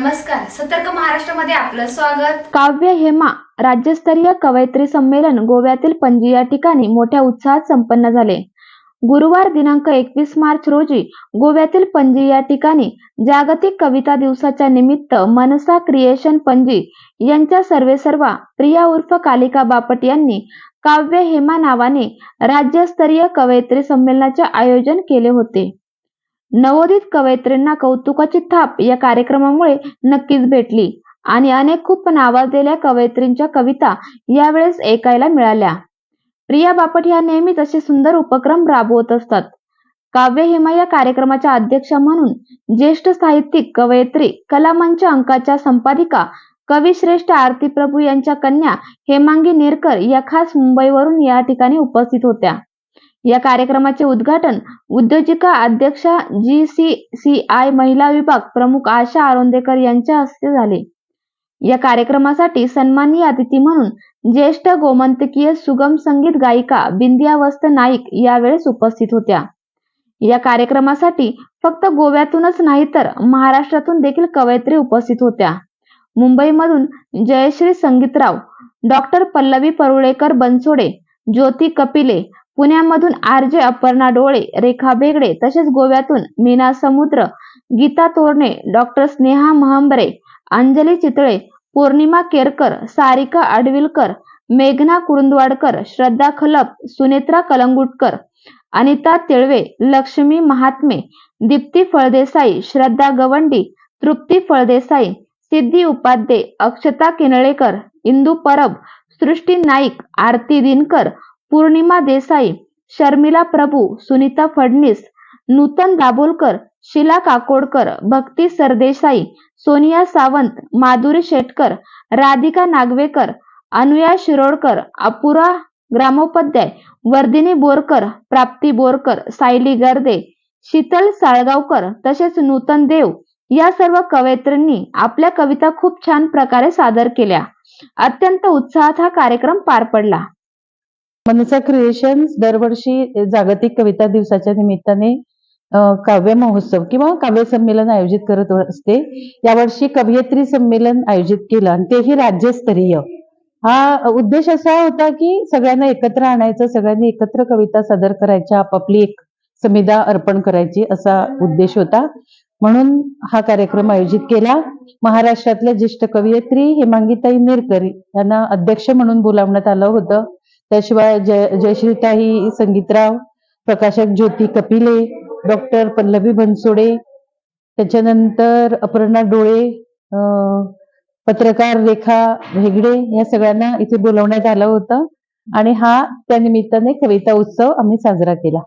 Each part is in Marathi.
नमस्कार सतर्क महाराष्ट्रामध्ये आपलं स्वागत. काव्य हेमा राज्यस्तरीय कवयित्री संमेलन गोव्यातील पणजी या ठिकाणी मोठ्या उत्साहात संपन्न झाले. गुरुवार दिनांक एकवीस मार्च रोजी गोव्यातील पणजी या ठिकाणी जागतिक कविता दिवसाच्या निमित्त मनसा क्रिएशन पणजी यांच्या सर्वेसर्वा प्रिया उर्फ कालिका बापट यांनी काव्य हेमा नावाने राज्यस्तरीय कवयित्री संमेलनाचे आयोजन केले होते. नवोदित कवयित्रींना कौतुकाची थाप या कार्यक्रमामुळे नक्कीच भेटली आणि अनेक खूप नावाजलेल्या कवयित्रींच्या कविता यावेळेस ऐकायला मिळाल्या. प्रिया बापट ह्या नेहमीच असे सुंदर उपक्रम राबवत असतात. काव्य हेमा या कार्यक्रमाच्या अध्यक्षा म्हणून ज्येष्ठ साहित्यिक कवयित्री कलामंच अंकाच्या संपादिका कविश्रेष्ठ आरती प्रभू यांच्या कन्या हेमांगी नेरकर या खास मुंबईवरून या ठिकाणी उपस्थित होत्या. या कार्यक्रमाचे उद्घाटन उद्योजिका अध्यक्षा जी सी सी आय महिला विभाग प्रमुख आशा आरोंदेकर यांच्या हस्ते झाले. या कार्यक्रमासाठी सन्माननीय अतिथी म्हणून ज्येष्ठ गोमंतकीय सुगम संगीत गायिका बिंदियावस्त नाईक यावेळेस उपस्थित होत्या. या कार्यक्रमासाठी फक्त गोव्यातूनच नाही तर महाराष्ट्रातून देखील कवयित्री उपस्थित होत्या. मुंबईमधून जयश्री संगीतराव डॉक्टर पल्लवी परुळेकर बनसोडे ज्योती कपिले पुण्यामधून आर जे अपर्णा डोळे रेखा बेगडे तसेच गोव्यातून मीना समुद्र गीता तोरणे डॉक्टर स्नेहा महंबरे अंजली चितळे पौर्णिमा केरकर सारिका आडविलकर मेघना कुरुंदवाडकर श्रद्धा खलप सुनेत्रा कलंगुटकर अनिता तिळवे लक्ष्मी महात्मे दीप्ती फळदेसाई श्रद्धा गवंडी तृप्ती फळदेसाई सिद्धी उपाध्ये अक्षता किनळेकर इंदू परब सृष्टी नाईक आरती दिनकर पूर्णिमा देसाई शर्मिला प्रभू सुनीता फडणीस नूतन दाभोलकर शिला काकोडकर भक्ती सरदेसाई सोनिया सावंत माधुरी शेटकर राधिका नागवेकर अनुया शिरोडकर अपुरा ग्रामोपाध्याय वर्धिनी बोरकर प्राप्ती बोरकर सायली गर्दे शीतल साळगावकर तसेच नूतन देव या सर्व कवयित्रींनी आपल्या कविता खूप छान प्रकारे सादर केल्या. अत्यंत उत्साहात हा कार्यक्रम पार पडला. मनसा क्रिएशन्स दरवर्षी जागतिक कविता दिवसाच्या निमित्ताने काव्य महोत्सव किंवा काव्य संमेलन आयोजित करत असते. यावर्षी कवयित्री संमेलन आयोजित केलं आणि तेही राज्यस्तरीय. हा उद्देश असा होता की सगळ्यांना एकत्र आणायचं सगळ्यांनी एकत्र कविता सादर करायच्या आपापली एक समिधा अर्पण करायची असा उद्देश होता. म्हणून हा कार्यक्रम आयोजित केला. महाराष्ट्रातल्या ज्येष्ठ कवयित्री हेमांगीताई नेरकर यांना अध्यक्ष म्हणून बोलावण्यात आलं होतं. त्याशिवाय जय जयश्रीताई संगीतराव प्रकाशक ज्योती कपिले डॉक्टर पल्लवी बनसोडे त्याच्यानंतर अपर्णा डोळे पत्रकार रेखा भेगडे या सगळ्यांना इथे बोलवण्यात आलं होतं. आणि हा त्या निमित्ताने कविता उत्सव आम्ही साजरा केला.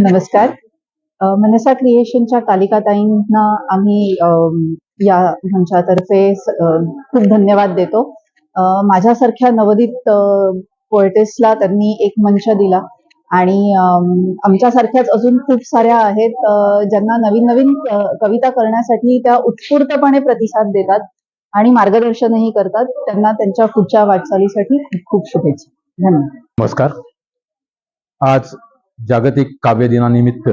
नमस्कार. मनसा क्रिएशनच्या कालिकाताईंना आम्ही या मंचातर्फे खूप धन्यवाद देतो. माझ्यासारख्या नवोदित पोएटेसला त्यांनी एक मंच दिला. आणि आमच्यासारख्याच अजून खूप साऱ्या आहेत ज्यांना नवीन नवीन कविता करण्यासाठी त्या उत्स्फूर्तपणे प्रतिसाद देतात आणि मार्गदर्शनही करतात. त्यांना त्यांच्या पुढच्या वाटचालीसाठी खूप खूप शुभेच्छा. धन्यवाद. नमस्कार. आज जागतिक काव्य दिनानिमित्त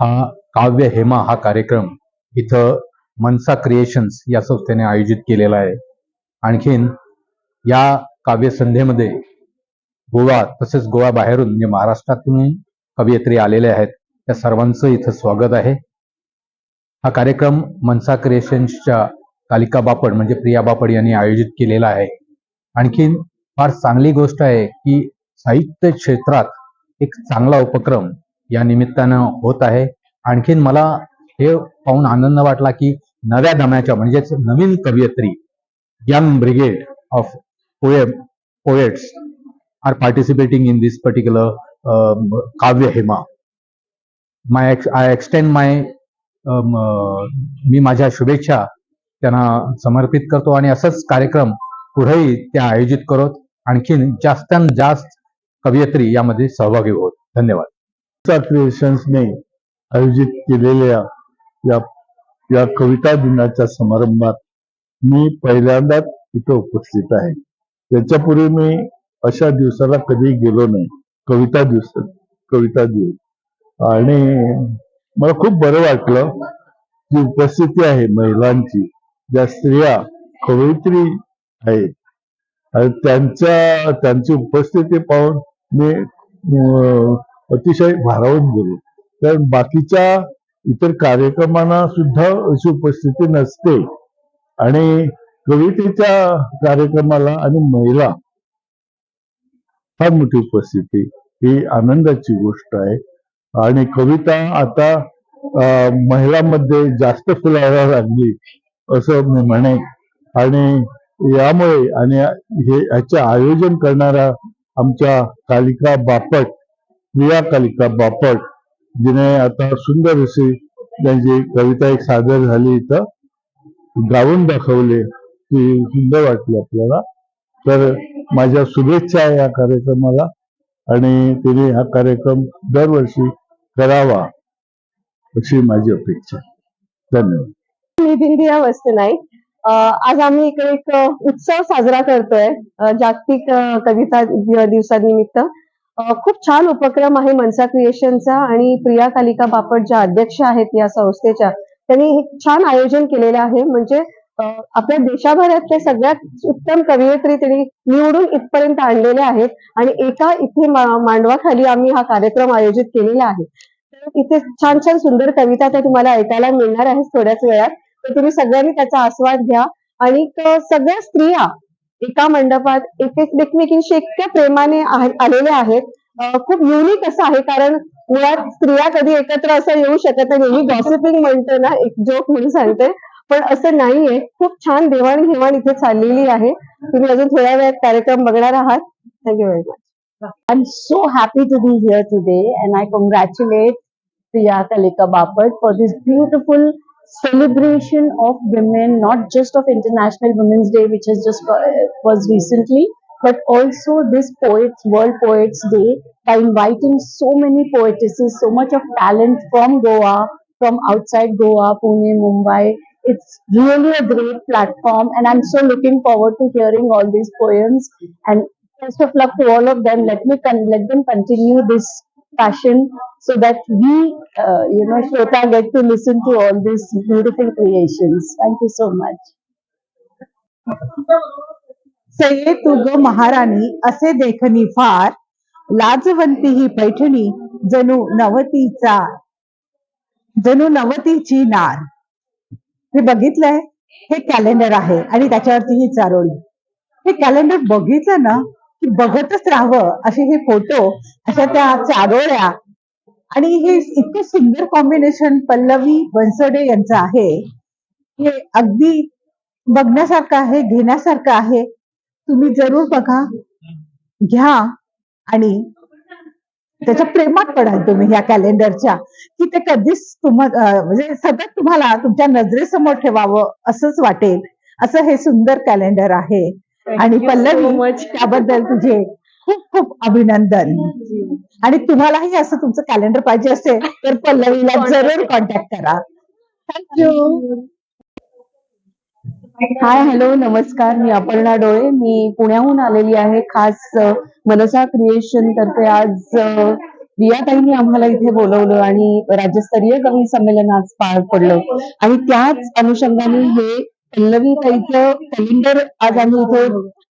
हा काव्य हेमा हा कार्यक्रम इथं मनसा क्रिएशन्स या संस्थेने आयोजित केलेला आहे. आणखीन या काव्यसंध्येमध्ये गोवा तसेच गोवा बाहेरून म्हणजे महाराष्ट्रातून कवयित्री आलेले आहेत त्या सर्वांचं इथं स्वागत आहे. हा कार्यक्रम मनसा क्रिएशन्सच्या कालिका बापड म्हणजे प्रिया बापड यांनी आयोजित केलेला आहे. आणखीन फार चांगली गोष्ट आहे की साहित्य क्षेत्रात एक चांगला उपक्रम या निमित्तानं होत आहे. आणखीन मला हे पाहून आनंद वाटला की नव्या दम्याच्या म्हणजेच नवीन कवयित्री young brigade of in poets are participating in this particular काव्य Hema my I extend my मी माझ्या शुभेच्छा त्यांना समर्पित करतो आणि असंच कार्यक्रम पुढेही त्या आयोजित करत आणखीन जास्त जास्त कवयित्री यामध्ये सहभागी होत. धन्यवाद. क्रिएशन्सने आयोजित केलेल्या या या कविता दिनाच्या समारंभात मी पहिल्यांदाच इथं उपस्थित आहे. त्याच्यापूर्वी मी अशा दिवसाला कधी गेलो नाही. कविता दिवस कविता दिवस. आणि मला खूप बरं वाटलं जी उपस्थिती आहे महिलांची. ज्या स्त्रिया कवयित्री आहेत. आणि त्यांच्या त्यांची उपस्थिती पाहून मी अं, अतिशय भारावून गेलो. कारण बाकीच्या इतर कार्यक्रमांना सुद्धा अशी उपस्थिती नसते. आणि कवितेच्या कार्यक्रमाला आणि महिला फार मोठी उपस्थिती. ही आनंदाची गोष्ट आहे. आणि कविता आता महिलांमध्ये जास्त फुलायला लागली असं मी म्हणे. आणि यामुळे आणि हे याचे आयोजन करणारा आमच्या कालिका बापट प्रिया कालिका बापट जिने आता सुंदर अशी त्यांची कविता एक सादर झाली इथं. गाऊन दाखवले की सुंदर वाटले आपल्याला. तर माझ्या शुभेच्छा आहे या कार्यक्रमाला आणि तिने हा कार्यक्रम दरवर्षी करावा अशी माझी अपेक्षा. धन्यवाद. मी बिंदिया वस्ते नाही. आज आम्ही इकडे एक उत्सव साजरा करतोय जागतिक कविता दिवसानिमित्त. खूप छान उपक्रम आहे मनसा क्रिएशनचा आणि प्रिया कालिका बापट ज्या अध्यक्ष आहेत या संस्थेच्या त्यांनी हे छान आयोजन केलेलं आहे. म्हणजे आपल्या देशाभरातले सगळ्यात उत्तम कवयित्री त्यांनी निवडून इथपर्यंत आणलेले आहेत आणि एका इथे मांडवाखाली आम्ही हा कार्यक्रम आयोजित केलेला आहे. तर इथे छान छान सुंदर कविता त्या तुम्हाला ऐकायला मिळणार आहेत थोड्याच वेळात. तर तुम्ही सगळ्यांनी त्याचा आस्वाद घ्या आणि सगळ्या स्त्रिया एका मंडपात एक एकमेकींशी इतक्या प्रेमाने आलेल्या आहेत. खूप युनिक असं आहे कारण मुळात स्त्रिया कधी एकत्र असं येऊ शकत नाही. गॉसिपिंग म्हणते ना एक जोक म्हणून सांगते. पण असं नाहीये. खूप छान देवाणघेवाण इथे चाललेली आहे. तुम्ही अजून थोड्या वेळात कार्यक्रम बघणार आहात. Thank you very much I am so happy to be here today and I congratulate Priya Kalika Bapat for this beautiful celebration of women not just of international women's day which is just was recently but also this Poets, World Poets Day by inviting so many poetesses, so much of talent from Goa, from outside Goa, Pune, Mumbai. It's really a great platform and I'm so looking forward to hearing all these poems and best of luck to all of them. Let me con- let them continue this passion so that we, uh, you know, Shweta get to listen to all these beautiful creations. Thank you so much. सये तुग महाराणी असे देखणी फार. लाजवंती ही पैठणी जणू नवतीचा जणू नवतीची नार. हे बघितलंय? हे कॅलेंडर आहे आणि त्याच्यावरती ही चारोळी. हे कॅलेंडर बघितलं ना की बघतच राहावं असे हे फोटो अशा त्या चारोळ्या. आणि हे इतकं सुंदर कॉम्बिनेशन पल्लवी बनसोडे यांचं आहे. हे अगदी बघण्यासारखं आहे घेण्यासारखं आहे. तुम्ही जरूर बघा घ्या आणि त्याच्या प्रेमात पडाल तुम्ही ह्या कॅलेंडरच्या की ते कधीच तुम्हा अं, म्हणजे सतत तुम्हाला तुमच्या नजरेसमोर ठेवावं असंच वाटेल. असं हे सुंदर कॅलेंडर आहे. आणि पल्लवी त्याबद्दल तुझे खूप खूप अभिनंदन. आणि तुम्हालाही असं तुमचं कॅलेंडर पाहिजे असेल तर पल्लवीला जरूर कॉन्टॅक्ट करा. थँक्यू हाय हॅलो नमस्कार. मी अपर्णा डोळे. मी पुण्याहून आलेली आहे. खास मनसा क्रिएशन तर्फे आज रियाताईंनी आम्हाला इथे बोलवलं आणि राज्यस्तरीय कवी संमेलन आज पार पडलं. आणि त्याच अनुषंगाने हे पल्लवी ताईचं कॅलेंडर आज आम्ही इथे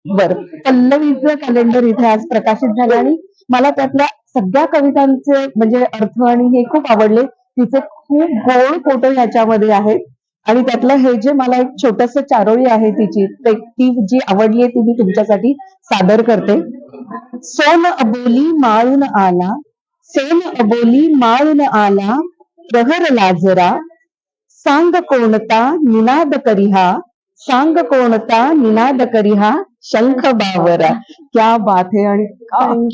बर पल्लवीचं कॅलेंडर इथे आज प्रकाशित झालं आणि मला त्यातल्या सगळ्या कवितांचे म्हणजे अर्थ आणि हे खूप आवडले. तिचे खूप गोड फोटो ह्याच्यामध्ये आहेत. आणि त्यातलं हे जे मला एक छोटस चारोळी आहे तिची ते ती जी आवडली आहे ती मी तुमच्यासाठी सादर करते. सोन अबोली माळून आला सोन अबोली माळून आला प्रहर लाजरा सांग कोणता निनाद करिहा सांग कोणता निनाद करिहा शंख बावरा. क्या बात आहे आणि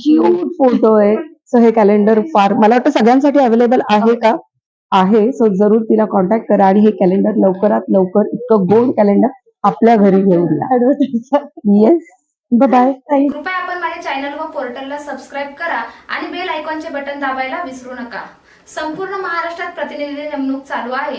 क्यूट फोटो आहे. सो हे कॅलेंडर फार मला वाटतं सगळ्यांसाठी अवेलेबल आहे का? आहे. सो जरूर तिला कॉन्टॅक्ट करा आणि हे कॅलेंडर लवकरात लवकर इतकं गोड कॅलेंडर आपल्या घरी घेऊन या. येस बाय कृपया आपण माझ्या चॅनल व पोर्टलला सबस्क्राईब करा आणि बेल आयकॉनचे बटन दाबायला विसरू नका. संपूर्ण महाराष्ट्रात प्रतिनिधी नेमणूक चालू आहे.